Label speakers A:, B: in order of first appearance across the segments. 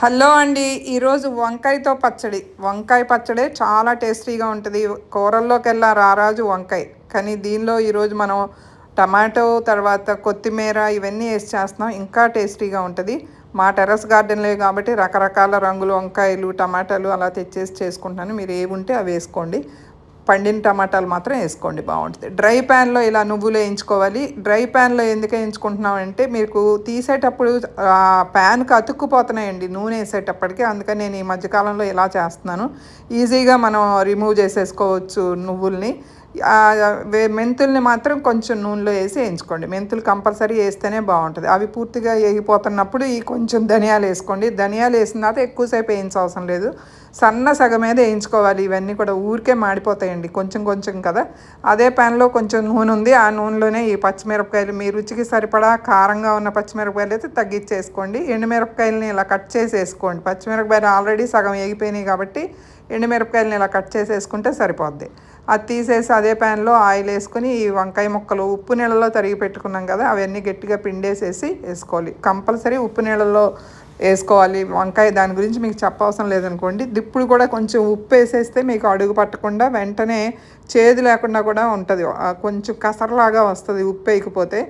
A: Hello అండి ఈరోజు వంకాయతో పచ్చడి. వంకాయ పచ్చడి చాలా టేస్టీగా ఉంటుంది. కూరల్లోకి వెళ్ళా రారాజు వంకాయ. కానీ దీనిలో ఈరోజు మనం టమాటో తర్వాత కొత్తిమీర ఇవన్నీ వేసి చేస్తున్నాం. ఇంకా టేస్టీగా ఉంటుంది. మా టెర్రస్ గార్డెన్లే కాబట్టి రకరకాల రంగులు వంకాయలు టమాటాలు అలా తెచ్చేసి చేసుకుంటున్నాను. మీరు ఏవి ఉంటే అవి వేసుకోండి. పండిన టమాటాలు మాత్రం వేసుకోండి బాగుంటుంది. డ్రై ప్యాన్లో ఇలా నువ్వులు వేయించుకోవాలి. డ్రై ప్యాన్లో ఎందుకు వేయించుకుంటున్నాం అంటే మీకు తీసేటప్పుడు ప్యాన్కి అతుక్కుపోతున్నాయండి నూనె వేసేటప్పటికి. అందుకని నేను ఈ మధ్యకాలంలో ఇలా చేస్తున్నాను. ఈజీగా మనం రిమూవ్ చేసేసుకోవచ్చు నువ్వుల్ని. మెంతుల్ని మాత్రం కొంచెం నూనెలో వేసి వేయించుకోండి. మెంతులు కంపల్సరీ వేస్తేనే బాగుంటుంది. అవి పూర్తిగా వేగిపోతున్నప్పుడు ఈ కొంచెం ధనియాలు వేసుకోండి. ధనియాలు వేసిన తర్వాత ఎక్కువసేపు వేయించవసరం లేదు. సన్న సగం మీద వేయించుకోవాలి. ఇవన్నీ కూడా ఊరికే మాడిపోతాయండి. కొంచెం కొంచెం కదా. అదే ప్యాన్లో కొంచెం నూనె ఉంది. ఆ నూనెలోనే ఈ పచ్చిమిరపకాయలు మీ రుచికి సరిపడా కారంగా ఉన్న పచ్చిమిరపకాయలు అయితే తగ్గించేసుకోండి. ఎండుమిరపకాయలని ఇలా కట్ చేసి వేసుకోండి పచ్చిమిరపకాయలు ఆల్రెడీ సగం వేగిపోయినాయి కాబట్టి ఎండుమిరపకాయలని ఇలా కట్ చేసి వేసుకుంటే సరిపోద్ది. అది తీసేసి అదే ప్యాన్లో ఆయిల్ వేసుకొని ఈ వంకాయ ముక్కలు ఉప్పు నీళ్ళలో తరిగి పెట్టుకున్నాం కదా అవన్నీ గట్టిగా పిండేసేసి వేసుకోవాలి. కంపల్సరీ ఉప్పు నీళ్ళలో వేసుకోవాలి. వంకాయ దాని గురించి మీకు చెప్పవసరం లేదనుకోండి. ఇప్పుడు కూడా కొంచెం ఉప్పు వేసేస్తే మీకు అడుగు పట్టకుండా వెంటనే చేదు లేకుండా కూడా ఉంటుంది. కొంచెం కసరలాగా వస్తుంది ఉప్పు వేయకపోతే.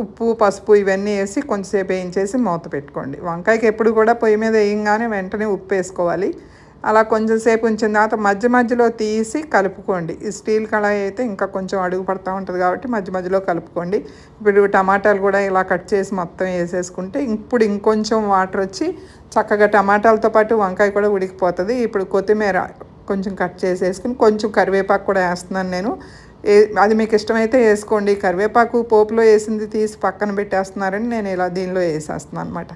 A: ఉప్పు పసుపు ఇవన్నీ వేసి కొంచెంసేపు వేయించేసి మూత పెట్టుకోండి. వంకాయకి ఎప్పుడు కూడా పొయ్యి మీద వేయంగానే వెంటనే ఉప్పు వేసుకోవాలి. అలా కొంచెం సేపు ఉంచిన తర్వాత మధ్య మధ్యలో తీసి కలుపుకోండి. ఈ స్టీల్ కళాయి అయితే ఇంకా కొంచెం అడుగు పడుతూ ఉంటుంది కాబట్టి మధ్య మధ్యలో కలుపుకోండి. ఇప్పుడు టమాటాలు కూడా ఇలా కట్ చేసి మొత్తం వేసేసుకుంటే ఇప్పుడు ఇంకొంచెం వాటర్ వచ్చి చక్కగా టమాటాలతో పాటు వంకాయ కూడా ఉడికిపోతుంది. ఇప్పుడు కొత్తిమీర కొంచెం కట్ చేసేసుకుని కొంచెం కరివేపాకు కూడా వేస్తున్నాను నేను. అది మీకు ఇష్టమైతే వేసుకోండి. కరివేపాకు పోపులో వేసింది తీసి పక్కన పెట్టేస్తున్నారని నేను ఇలా దీనిలో వేసేస్తున్నాను అనమాట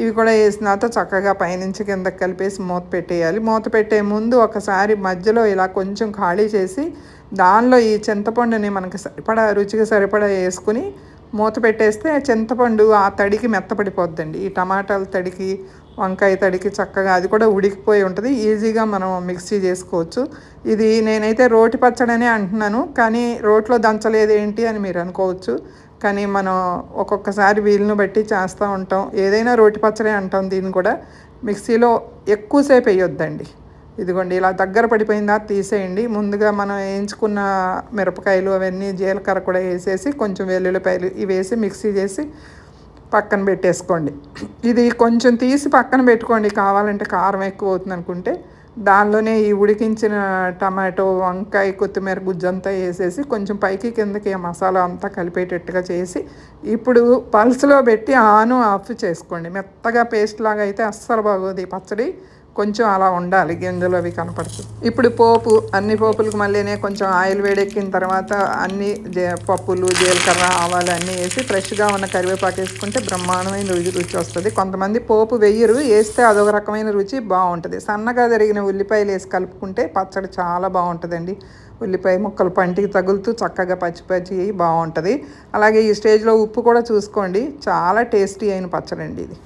A: ఇవి కూడా వేసిన తర్వాత చక్కగా పైనుంచి కిందకి కలిపేసి మూత పెట్టేయాలి. మూత పెట్టే ముందు ఒకసారి మధ్యలో ఇలా కొంచెం ఖాళీ చేసి దానిలో ఈ చింతపండుని మనకి సరిపడా రుచికి సరిపడా వేసుకుని మూత పెట్టేస్తే చింతపండు ఆ తడికి మెత్తపడిపోద్దండి. ఈ టమాటాల తడికి వంకాయ తడికి చక్కగా అది కూడా ఉడికిపోయి ఉంటుంది. ఈజీగా మనం మిక్సీ చేసుకోవచ్చు. ఇది నేనైతే రోటి పచ్చడనే అంటున్నాను. కానీ రోట్లో దంచలేదు ఏంటి అని మీరు అనుకోవచ్చు. కానీ మనం ఒక్కొక్కసారి వీలును బట్టి చేస్తూ ఉంటాం. ఏదైనా రోటి పచ్చడి అంటాం దీన్ని కూడా. మిక్సీలో ఎక్కువసేపు వేయొద్దండి. ఇదిగోండి ఇలా దగ్గర పడిపోయిందా తీసేయండి. ముందుగా మనం వేయించుకున్న మిరపకాయలు అవన్నీ జీలకర్ర కూడా వేసేసి కొంచెం వెల్లుల్లిపాయలు ఇవి వేసి మిక్సీ చేసి పక్కన పెట్టేసుకోండి. ఇది కొంచెం తీసి పక్కన పెట్టుకోండి. కావాలంటే కారం ఎక్కువ అవుతుంది అనుకుంటే దానిలోనే ఈ ఉడికించిన టమాటో వంకాయ కొత్తిమీర గుజ్జంతా వేసేసి కొంచెం పైకి కిందకి మసాలా అంతా కలిపేటట్టుగా చేసి ఇప్పుడు పల్స్లో పెట్టి ఆను ఆఫ్ చేసుకోండి. మెత్తగా పేస్ట్ లాగా అయితే అస్సలు బాగోదు ఈ పచ్చడి. కొంచెం అలా ఉండాలి గింజలు అవి కనపడుతుంది ఇప్పుడు పోపు అన్ని పోపులకు మళ్ళీనే కొంచెం ఆయిల్ వేడెక్కిన తర్వాత అన్ని పప్పులు జీలకర్ర ఆవాలు అన్నీ వేసి ఫ్రెష్గా ఉన్న కరివేపాకు వేసుకుంటే బ్రహ్మాండమైన రుచి రుచి వస్తుంది. కొంతమంది పోపు వెయ్యరు వేస్తే అదొక రకమైన రుచి బాగుంటుంది. సన్నగా జరిగిన ఉల్లిపాయలు వేసి కలుపుకుంటే పచ్చడి చాలా బాగుంటుందండి. ఉల్లిపాయ ముక్కలు పంటికి తగులుతూ చక్కగా పచ్చి పచ్చి బాగుంటుంది. అలాగే ఈ స్టేజ్లో ఉప్పు కూడా చూసుకోండి చాలా టేస్టీ అయిన పచ్చడి అండి ఇది.